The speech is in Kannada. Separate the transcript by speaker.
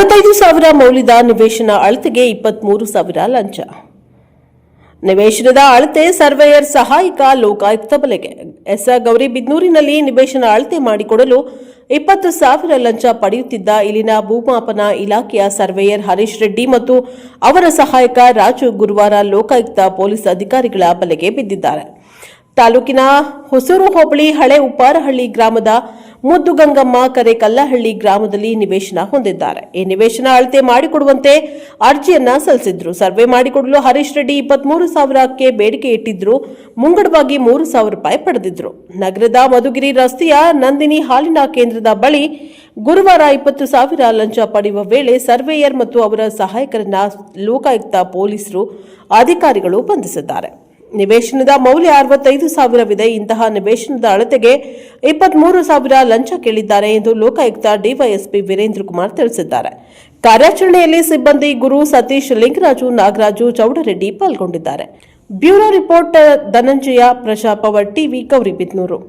Speaker 1: ಅರವತ್ತೈದು ಸಾವಿರ ಮೌಲ್ಯದ ನಿವೇಶನ ಅಳತೆಗೆ ಇಪ್ಪತ್ಮೂರು ಸಾವಿರ ಲಂಚ. ನಿವೇಶನದ ಅಳತೆ ಸರ್ವೇಯರ್ ಸಹಾಯಕ ಲೋಕಾಯುಕ್ತ ಬಲೆಗೆ. ಎಸ್ ಗೌರಿಬಿದ್ನೂರಿನಲ್ಲಿ ನಿವೇಶನ ಅಳತೆ ಮಾಡಿಕೊಡಲು ಇಪ್ಪತ್ತು ಸಾವಿರ ಲಂಚ ಪಡೆಯುತ್ತಿದ್ದ ಇಲ್ಲಿನ ಭೂಮಾಪನ ಇಲಾಖೆಯ ಸರ್ವೇಯರ್ ಹರೀಶ್ ರೆಡ್ಡಿ ಮತ್ತು ಅವರ ಸಹಾಯಕ ರಾಜು ಗುರುವಾರ ಲೋಕಾಯುಕ್ತ ಪೊಲೀಸ್ ಅಧಿಕಾರಿಗಳ ಬಲೆಗೆ ಬಿದ್ದಿದ್ದಾರೆ. ತಾಲೂಕಿನ ಹೊಸೂರು ಹೋಬಳಿ ಹಳೆ ಉಪ್ಪಾರಹಳ್ಳಿ ಗ್ರಾಮದ ಮುದ್ದುಗಂಗಮ್ಮ ಕರೆಕಲ್ಲಹಳ್ಳಿ ಗ್ರಾಮದಲ್ಲಿ ನಿವೇಶನ ಹೊಂದಿದ್ದಾರೆ. ಈ ನಿವೇಶನ ಅಳತೆ ಮಾಡಿಕೊಡುವಂತೆ ಅರ್ಜಿಯನ್ನ ಸಲ್ಲಿಸಿದ್ರು. ಸರ್ವೆ ಮಾಡಿಕೊಡಲು ಹರೀಶ್ ರೆಡ್ಡಿ ಇಪ್ಪತ್ಮೂರು ಸಾವಿರಕ್ಕೆ ಬೇಡಿಕೆ ಇಟ್ಟಿದ್ರು. ಮುಂಗಡವಾಗಿ ಮೂರು ಸಾವಿರ ರೂಪಾಯಿ ಪಡೆದಿದ್ರು. ನಗರದ ಮಧುಗಿರಿ ರಸ್ತೆಯ ನಂದಿನಿ ಹಾಲಿನ ಕೇಂದ್ರದ ಬಳಿ ಗುರುವಾರ ಇಪ್ಪತ್ತು ಸಾವಿರ ಲಂಚ ಪಡೆಯುವ ವೇಳೆ ಸರ್ವೇಯರ್ ಮತ್ತು ಅವರ ಸಹಾಯಕರನ್ನ ಲೋಕಾಯುಕ್ತ ಪೊಲೀಸರು ಅಧಿಕಾರಿಗಳು ಬಂಧಿಸಿದ್ದಾರೆ. ನಿವೇಶನದ ಮೌಲ್ಯ ಅರವತ್ತೈದು ಸಾವಿರವಿದೆ. ಇಂತಹ ನಿವೇಶನದ ಅಳತೆಗೆ ಇಪ್ಪತ್ಮೂರು ಸಾವಿರ ಲಂಚ ಕೇಳಿದ್ದಾರೆ ಎಂದು ಲೋಕಾಯುಕ್ತ ಡಿವೈಎಸ್ಪಿ ವೀರೇಂದ್ರ ಕುಮಾರ್ ತಿಳಿಸಿದ್ದಾರೆ. ಕಾರ್ಯಾಚರಣೆಯಲ್ಲಿ ಸಿಬ್ಬಂದಿ ಗುರು ಸತೀಶ್ ಲಿಂಗರಾಜು, ನಾಗರಾಜು ಚೌಡರೆಡ್ಡಿ ಪಾಲ್ಗೊಂಡಿದ್ದಾರೆ. Bureau reporter Dhananjaya Praja power TV, Gauribidanur.